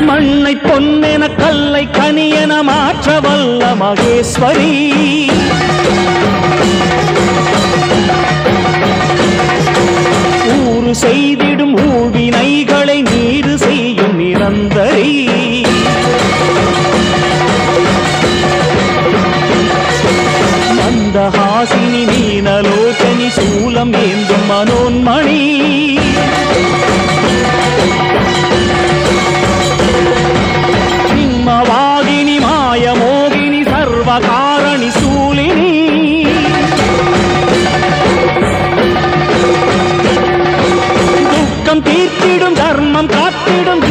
மண்ணை பொன்னென கல்லை கனியென மாற்ற வல்ல மகேஸ்வரி. ஊறு செய்திடும் ஊழ்வினைகளை நீரு செய்யும் நிரந்தரி. மந்தஹாசினி நீனலோச்சனி சூலம் ஏந்தும் மனோன்மணி. சர்வகாரணி சூலினி. துக்கம் தீர்த்திடும் தர்மம் காத்திடும்